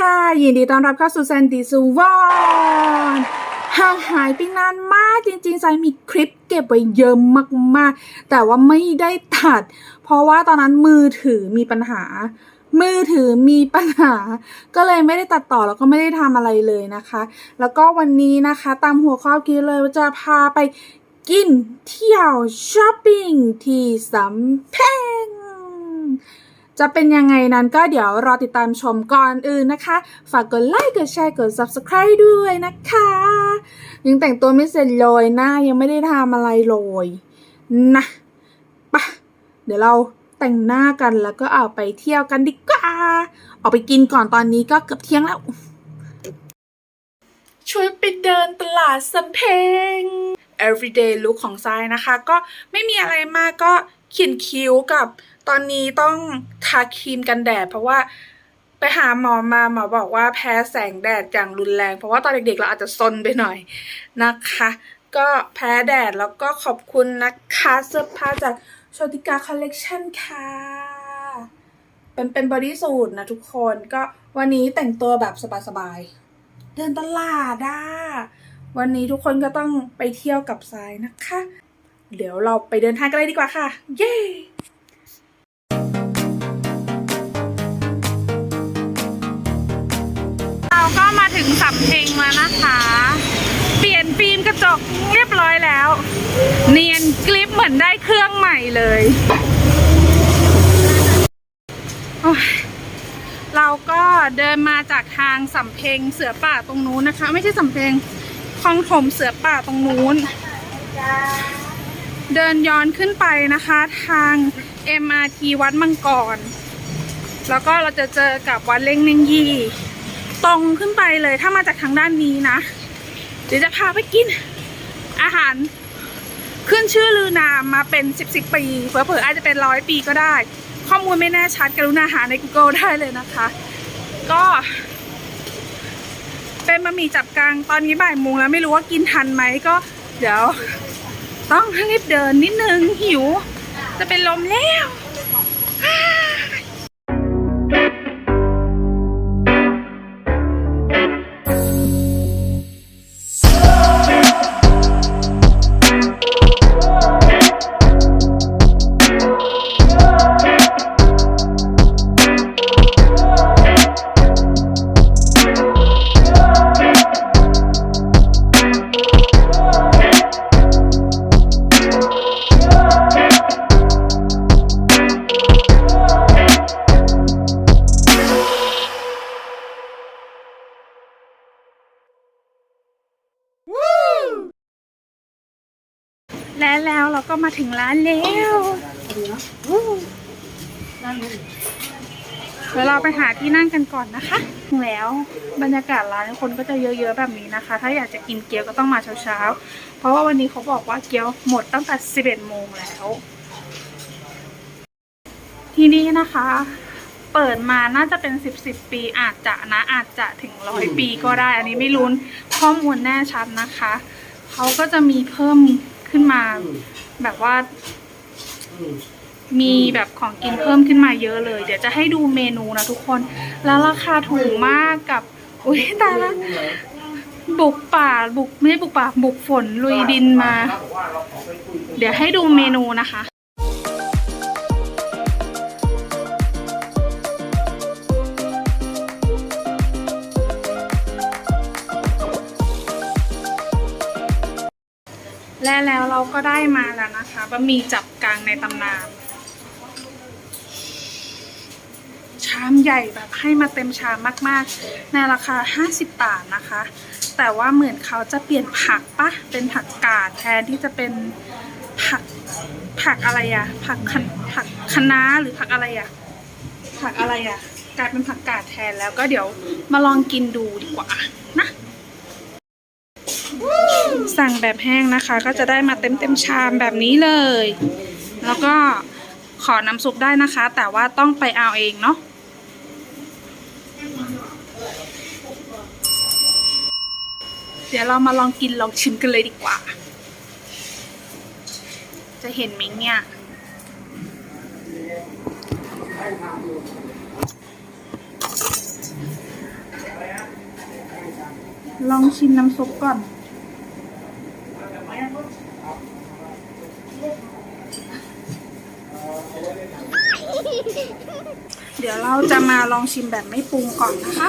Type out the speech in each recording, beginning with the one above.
ค่ะ ยินดีต้อนรับเข้าสู่แซนดี้ซูวอนห่างหายไปนานมากจริงๆไซมีคลิปเก็บไว้เยอะมากๆ แต่ว่าไม่ได้ตัด เพราะว่าตอนนั้นมือถือมีปัญหา มือถือมีปัญหา ก็เลยไม่ได้ตัดต่อแล้วก็ไม่ได้ทำอะไรเลยนะคะ แล้วก็วันนี้นะคะตามหัวข้อคลิปเลยว่าจะพาไปกินเที่ยวช้อปปิ้งที่สำเพ็ง จะเป็นยังไงนั้นก็เดี๋ยวรอติดตามชมก่อนอื่นนะคะ ฝากกดไลค์กดแชร์กด subscribe ด้วยนะคะ ยังแต่งตัวไม่เสร็จเลยหน้ายังไม่ได้ทำอะไรเลยนะปะเดี๋ยวเราแต่งหน้ากันแล้วก็เอาไปเที่ยวกันดีกว่าออกไปกินก่อนตอนนี้ก็เกือบเที่ยงแล้วช่วยไปเดินตลาดสำเพ็ง everyday look ของทรายนะคะ ก็ไม่มีอะไรมากก็ เขียนคิ้วกับตอนนี้ต้องทาครีมกันแดด เพราะว่าไปหาหมอมาหมอบอกว่าแพ้แสงแดดอย่างรุนแรง เพราะว่าตอนเด็กๆเราอาจจะซนไปหน่อยนะคะ ก็แพ้แดดแล้วก็ขอบคุณนะคะเสื้อผ้าจากโชติกาคอลเลกชันค่ะเป็นเป็นบอดี้สูทนะทุกคนก็วันนี้แต่งตัวแบบสบายๆเดินตลาดอะวันนี้ทุกคนก็ต้องไปเที่ยวกับทรายนะคะ เดี๋ยวเราไปเดินทางกันเลยดีกว่าค่ะ เย้เราก็มาถึงสำเพ็งแล้วนะคะ เปลี่ยนฟิล์มกระจกเรียบร้อยแล้ว เนียนกลิปเหมือนได้เครื่องใหม่เลยยเราก็เดินมาจากทางสำเพ็งเสือป่าตรงนู้นนะคะ ไม่ใช่สำเพ็งคลองถมเสือป่าตรงนู้น เดินย้อนขึ้นไปนะคะทาง MRT วัดมังกร แล้วก็เราจะเจอกับวัดเล่งเนงยี่ตรงขึ้นไปเลยถ้ามาจากทางด้านนี้นะเดี๋ยวจะพาไปกินอาหารขึ้นชื่อลือนามมาเป็นสิบสิบปีเผื่อๆอาจจะเป็นร้อยปีก็ได้ ข้อมูลไม่แน่ชัดกรุณาหาใน Google ได้เลยนะคะ ก็ เป็นบะหมี่จับกลางตอนนี้บ่ายโมงแล้วไม่รู้ว่ากินทันไหมก็ เดี๋ยว ต้องรีบเดินนิดนึงหิว จะเป็นลมแล้ว มาถึงร้านแล้วเดี๋ยวเราไปหาที่นั่งกันก่อนนะคะแล้วบรรยากาศร้านคนก็จะเยอะๆแบบนี้นะคะ ถ้าอยากจะกินเกี๊ยวก็ต้องมาเช้าๆ เพราะว่าวันนี้เขาบอกว่าเกี๊ยวหมดตั้งแต่ 11 โมงแล้ว ที่นี่นะคะ เปิดมาน่าจะเป็น 10 10 ปีอาจจะนะอาจจะถึงร้อยปีก็ได้ อันนี้ไม่รู้ข้อมูลแน่ชัดนะคะ เขาก็จะมีเพิ่มขึ้นมา แบบว่า มีแบบของกินเพิ่มขึ้นมาเยอะเลย เดี๋ยวจะให้ดูเมนูนะทุกคน แล้วราคาถูกมากกับ อุ้ยตายละบุกป่าบุกไม่ใช่บุกป่าบุกฝนลุยดินมา เดี๋ยวให้ดูเมนูนะคะ และแล้วเราก็ได้มาแล้วนะคะบะหมี่จับกลางในตำนานชามใหญ่แบบให้มาเต็มชามมากๆ ในราคา 50 บาทนะคะ แต่ว่าเหมือนเขาจะเปลี่ยนผักปะเป็นผักกาดแทนที่จะเป็นผักผักอะไรอะผักคะผักคะน้าหรือผักอะไรอะผักอะไรอะกลายเป็นผักกาดแทนแล้วก็เดี๋ยวมาลองกินดูดีกว่านะ สั่งแบบแห้งนะคะ ก็จะได้มาเต็มเต็มชามแบบนี้เลย แล้วก็ขอน้ำซุปได้นะคะ แต่ว่าต้องไปเอาเองเนาะเดี๋ยวเรามาลองกินลองชิมกันเลยดีกว่า จะเห็นไหมเนี่ย ลองชิมน้ำซุปก่อน เราจะมาลองชิมแบบไม่ปรุงก่อนนะคะ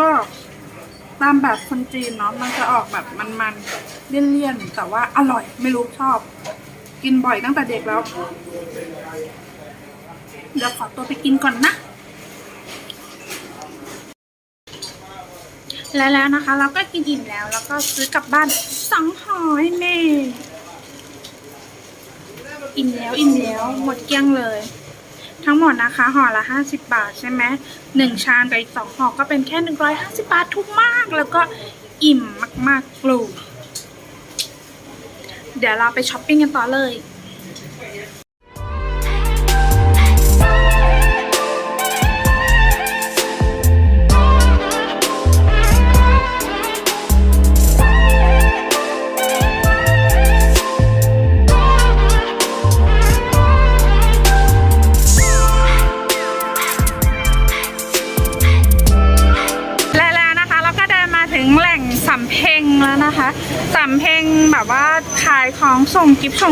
ก็ ตามแบบคนจีนเนาะมันจะออกแบบมันๆเลี่ยนๆแต่ว่าอร่อยไม่รู้ชอบ กินบ่อยตั้งแต่เด็กแล้วเดี๋ยวขอตัวไปกินก่อนนะแล้วแล้วนะคะ เราก็กินอิ่มแล้ว แล้วก็ซื้อกลับบ้านสองหอให้แม่อิ่มแล้วอิ่มแล้วหมดเกลี้ยงเลย ทั้งหมดนะคะห่อละห้าสิบบาทใช่ไหมหนึ่งชามกับอีกสองห่อก็เป็นแค่หนึ่งร้อยห้าสิบาทถูกมาก แล้วก็อิ่มมากๆกลูเดี๋ยวเราไปช้อปปิ้งกันต่อเลย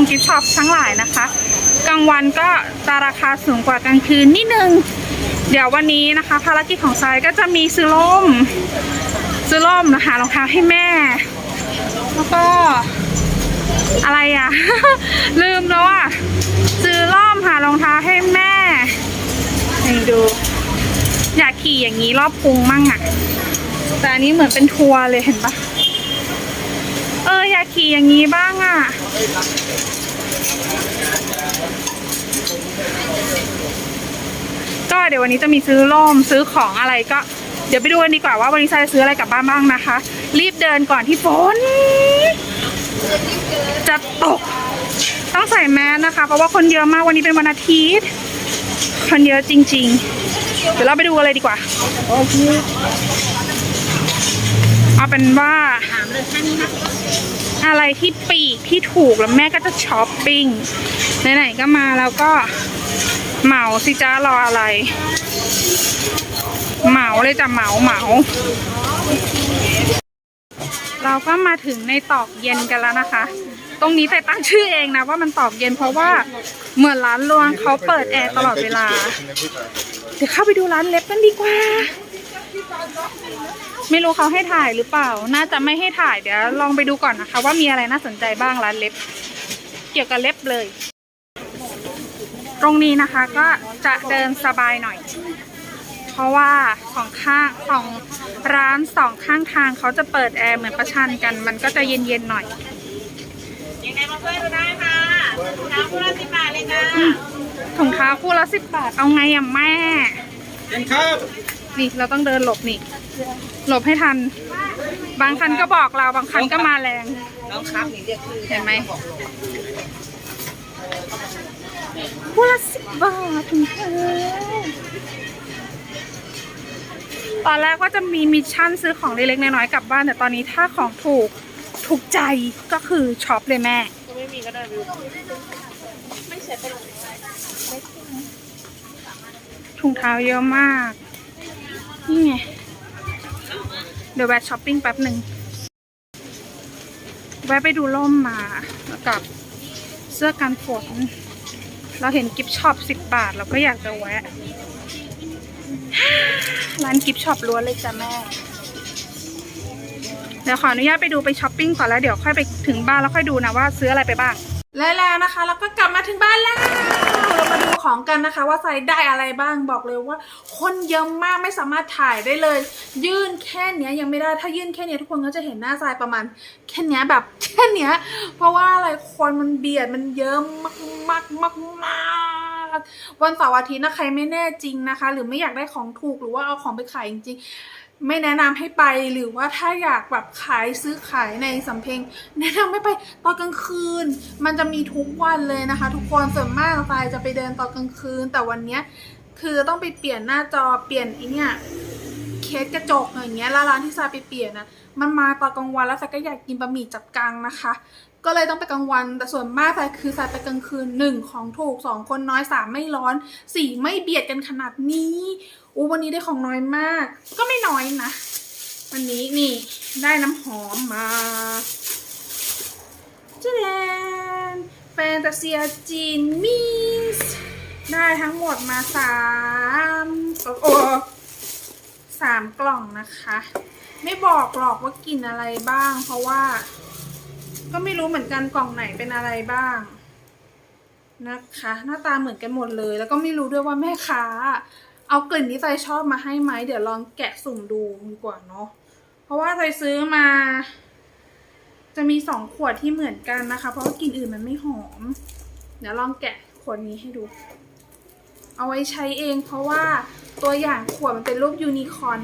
กิฟช็อปทั้งหลายนะคะ กลางวันก็จะราคาสูงกว่ากลางคืนนิดนึง เดี๋ยววันนี้นะคะ ภารกิจของทรายก็จะมีซื้อล่ม ซื้อล่มนะคะรองเท้าให้แม่ แล้วก็อะไรอะ ลืมแล้วอะ ซื้อล่มหารองเท้าให้แม่นี่ดู อยากขี่อย่างนี้รอบกรุงมั่งอะแต่อันนี้เหมือนเป็นทัวร์เลยเห็นปะากขี่อย่างนี้บ้างอะก็เดี๋ยววันนี้จะมีซื้อล่มซื้อของอะไรก็ เดี๋ยวไปดูกันดีกว่าว่าวันนี้จะซื้ออะไรกลับบ้านบ้างนะคะ รีบเดินก่อนที่ฝนจะตก ต้องใส่แมสนะคะ เพราะว่าคนเยอะมากวันนี้เป็นวันอาทิตย์คนเยอะจริง ๆ เดี๋ยวเราไปดูกันเลยดีกว่าเอาเป็นว่า อะไรที่ปีกที่ถูกแล้วแม่ก็จะช้อปปิ้งไหนๆก็มาแล้วก็เหมาสิจ้ารออะไร เหมาเลยจ้ะเหมาเหมาเราก็มาถึงในตอกเย็นกันแล้วนะคะ ตรงนี้แต่ตั้งชื่อเองนะว่ามันตอกเย็นเพราะว่าเหมือนร้านรวงเขาเปิดแอร์ตลอดเวลา เดี๋ยวเข้าไปดูร้านเล็บกันดีกว่า ไม่รู้เขาให้ถ่ายหรือเปล่า น่าจะไม่ให้ถ่ายเดี๋ยวลองไปดูก่อนนะคะ ว่ามีอะไรน่าสนใจบ้างร้านเล็บ เกี่ยวกับเล็บเลย ตรงนี้นะคะก็จะเดินสบายหน่อย เพราะว่าสองข้างของร้านสองข้างทางเขาจะเปิดแอร์เหมือนประชันกัน มันก็จะเย็นๆหน่อยยังไงมาเพื่อนดูได้ค่ะน้ำพุละสิบบาทเลยจ้าถุงเท้าคู่ละสิบบาทเอาไงอะแม่เป็นครับ นี่เราต้องเดินหลบนี่ หลบให้ทัน บางคันก็บอกเราบางคันก็มาแรง น้องครับนี่เรียกชื่อเห็นไหมคู่ละสิบบาทถุงเท้าตอนแรกว่าจะมีมิชชั่นซื้อของเล็กๆน้อยๆกลับบ้านแต่ตอนนี้ถ้าของถูกถูกใจก็คือช็อปเลยแม่ไม่มีก็ได้วิวถุงเท้าเยอะมาก นี่ไง เดี๋ยวแวะช้อปปิ้งแป๊บหนึ่ง แวะไปดูร่มมาแล้วกับเสื้อกันฝน เราเห็นกิฟช็อปสิบบาท เราก็อยากจะแวะ ร้านกิฟช็อปล้วนเลยจ้ะแม่ เดี๋ยวขออนุญาตไปดูไปช้อปปิ้งก่อนแล้วเดี๋ยวค่อยไปถึงบ้านแล้วค่อยดูนะว่าซื้ออะไรไปบ้าง และแล้วนะคะ เราก็กลับมาถึงบ้านแล้ว ของกันนะคะ ว่าใส่ได้อะไรบ้างบอกเลยว่า คนเยอะมากไม่สามารถถ่ายได้เลย ยื่นแค่เนี้ยยังไม่ได้ถ้ายื่นแค่เนี้ยทุกคนก็จะเห็นหน้าทรายประมาณแค่เนี้ยแบบแค่เนี้ยเพราะว่าอะไรคนมันเบียดมันเยอะมากมากมากมากวันเสาร์อาทิตย์นะใครไม่แน่จริงนะคะ หรือไม่อยากได้ของถูกหรือว่าเอาของไปขายจริงๆ ไม่แนะนำให้ไปหรือว่าถ้าอยากแบบขายซื้อขายในสำเพ็งแนะนำไม่ไปตอนกลางคืน มันจะมีทุกวันเลยนะคะ ทุกคนส่วนมากทรายจะไปเดินตอนกลางคืน แต่วันเนี้ยคือต้องไปเปลี่ยนหน้าจอเปลี่ยนไอเนี่ยเคสกระจกอย่างเงี้ยแล้วร้านที่ทรายไปเปลี่ยนนะมันมาตอนกลางวันแล้วทรายก็อยากกินบะหมี่จับกังนะคะ ก็เลยต้องไปกลางวัน แต่ส่วนมากทรายคือทรายไปกลางคืนหนึ่งของถูกสองคนน้อยสามไม่ร้อนสี่ไม่เบียดกันขนาดนี้ อู้วันนี้ได้ของน้อยมาก ก็ไม่น้อยนะ วันนี้นี่ได้น้ำหอมมาเจแดนแฟนตาเซียจีนมิสได้ทั้งหมดมาสามโอ้โอ้สามกล่องนะคะ ไม่บอกหรอกว่ากินอะไรบ้าง เพราะว่า ก็ไม่รู้เหมือนกันกล่องไหนเป็นอะไรบ้างนะคะ หน้าตาเหมือนกันหมดเลย แล้วก็ไม่รู้ด้วยว่าแม่ค้า เอากลิ่นที่ใจชอบมาให้ไหมเดี๋ยวลองแกะสุ่มดูดีกว่าเนาะเพราะว่าใจซื้อมา จะมีสองขวดที่เหมือนกันนะคะ เพราะว่ากลิ่นอื่นมันไม่หอม เดี๋ยวลองแกะขวดนี้ให้ดู เอาไว้ใช้เองเพราะว่าตัวอย่างขวดมันเป็นรูปยูนิคอร์น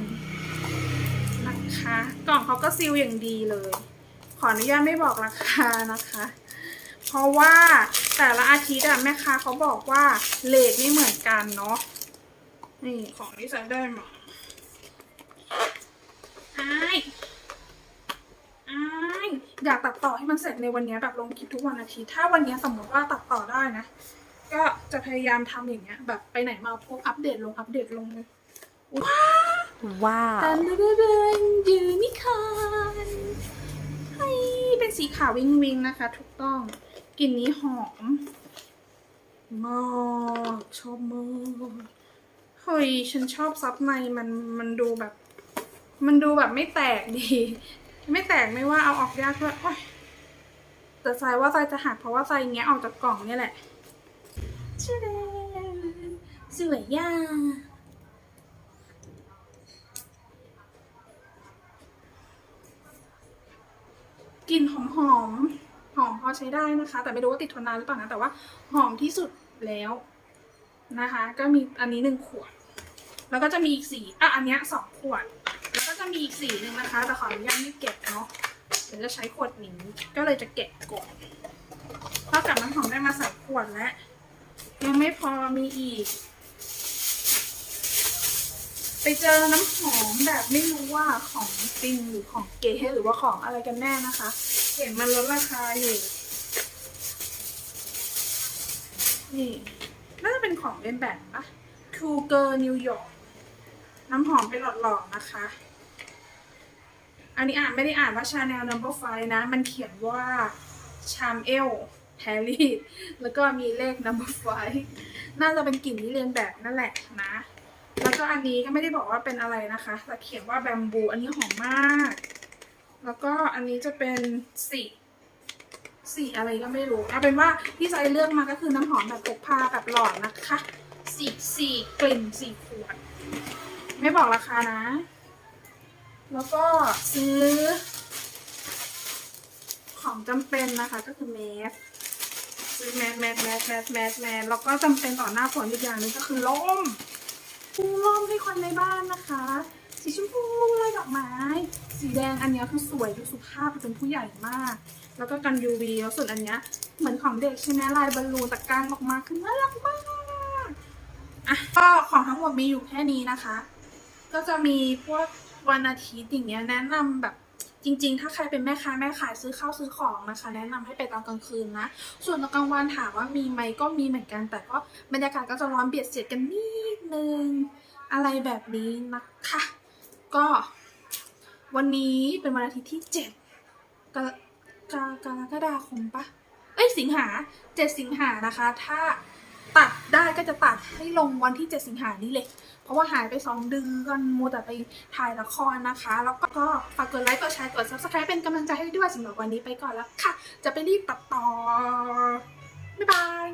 นะคะ กล่องเขาก็ซีลอย่างดีเลย ขออนุญาตไม่บอกราคานะคะ เพราะว่าแต่ละอาทิตย์อะแม่ค้าเขาบอกว่าเลทไม่เหมือนกันเนาะ นี่ของที่ใส่ได้มาไอ้ายอ้ายอยากตัดต่อให้มันเสร็จในวันนี้แบบลงคลิปทุกวันอาทิตย์ ถ้าวันนี้สมมติว่าตัดต่อได้นะ ก็จะพยายามทำอย่างเงี้ย แบบไปไหนมาพวกอัปเดตลงอัปเดตลงเลยว้าวว้าวตันเดินยูนิคอร์นเฮ้ยเป็นสีขาววิงวิงนะคะ ถูกต้องกลิ่นนี้หอมมากชอบมาก เฮ้ยฉันชอบซับในมันมันดูแบบ มันดูแบบไม่แตกดี ไม่แตกไม่ว่าเอาออกยากด้วยโอ๊ยแต่ทรายว่าทรายจะหักเพราะว่าทรายแงะออกจากกล่องเนี่ยแหละชื่อเดนสวยย่ากลิ่นหอมหอมหอมพอใช้ได้นะคะ แต่ไม่รู้ว่าติดทนนานหรือเปล่านะ แต่ว่าหอมที่สุดแล้ว นะคะ ก็มีอันนี้หนึ่งขวด แล้วก็จะมีอีกสีอะอันเนี้ยสองขวด แล้วก็จะมีอีกสีหนึ่งนะคะ แต่ขออนุญาตไม่เก็บเนาะเดี๋ยวจะใช้ขวดนี้ก็เลยจะเก็บก่อนเท่ากับน้ำหอมได้มาใส่ขวดแล้วยังไม่พอมีอีก ไปเจอน้ำหอมแบบไม่รู้ว่าของจริงหรือของเก๋หรือว่าของอะไรกันแน่นะคะ เห็นมันลดราคาอยู่นี่ เป็นของเล่นแบบปะ Cool Girl New York น้ำหอมเป็นหลอดๆนะคะ อันนี้อ่านไม่ได้อ่านว่า Chanel Number Five นะ มันเขียนว่า Charmel Harry แล้วก็มีเลข Number Five น่าจะเป็นกลิ่นที่เรียนแบบนั่นแหละนะ แล้วก็อันนี้ก็ไม่ได้บอกว่าเป็นอะไรนะคะแต่เขียนว่าแบมบู อันนี้หอมมาก แล้วก็อันนี้จะเป็นสี สีอะไรก็ไม่รู้เอาเป็นว่าที่ใจเลือกมาก็คือน้ำหอมแบบพกพาแบบหลอดนะคะสีสีกลิ่นสีขวด ไม่บอกราคานะ แล้วก็ซื้อ ของจำเป็นนะคะก็คือแมสซื้อแมสแมสแมสแมสแมสแมสแล้วก็จำเป็นต่อหน้าฝนอีกอย่างนึงก็คือร่มปูร่มให้คนในบ้านนะคะ สีชมพู อกไม้ สีแดงอันนี้คือสวยดูสุภาพดูเป็นผู้ใหญ่มาก แล้วก็กัน UV แล้วส่วนอันนี้เหมือนของเด็กใช่ไหมลายบอลลูนตะกร้างออกมาคือน่ารักมากอะก็ของทั้งหมดมีอยู่แค่นี้นะคะ ก็จะมีพวกวันอาทิตย์อย่างเงี้ยแนะนำแบบจริงๆ ถ้าใครเป็นแม่ค้าแม่ขายซื้อข้าวซื้อของนะคะ แนะนำให้ไปตอนกลางคืนนะ ส่วนตอนกลางวันถามว่ามีไหมก็มีเหมือนกัน แต่ก็บรรยากาศก็จะร้อนเบียดเสียดกันนิดนึง อะไรแบบนี้นะคะ ก็ วันนี้เป็นวันอาทิตย์ที่เจ็ดกรกากรกฎาคมปะเอ้ยสิงหาเจ็ดสิงหานะคะ ถ้าตัดได้ก็จะตัดให้ลงวันที่เจ็ดสิงหานี้เลย เพราะว่าหายไปสองเดือนมัวแต่ไปถ่ายละครนะคะ แล้วก็ฝากกดไลค์กดแชร์กด subscribe เป็นกำลังใจให้ด้วยสำหรับวันนี้ไปก่อนแล้วค่ะ จะไปรีบตัดต่อบ๊ายบาย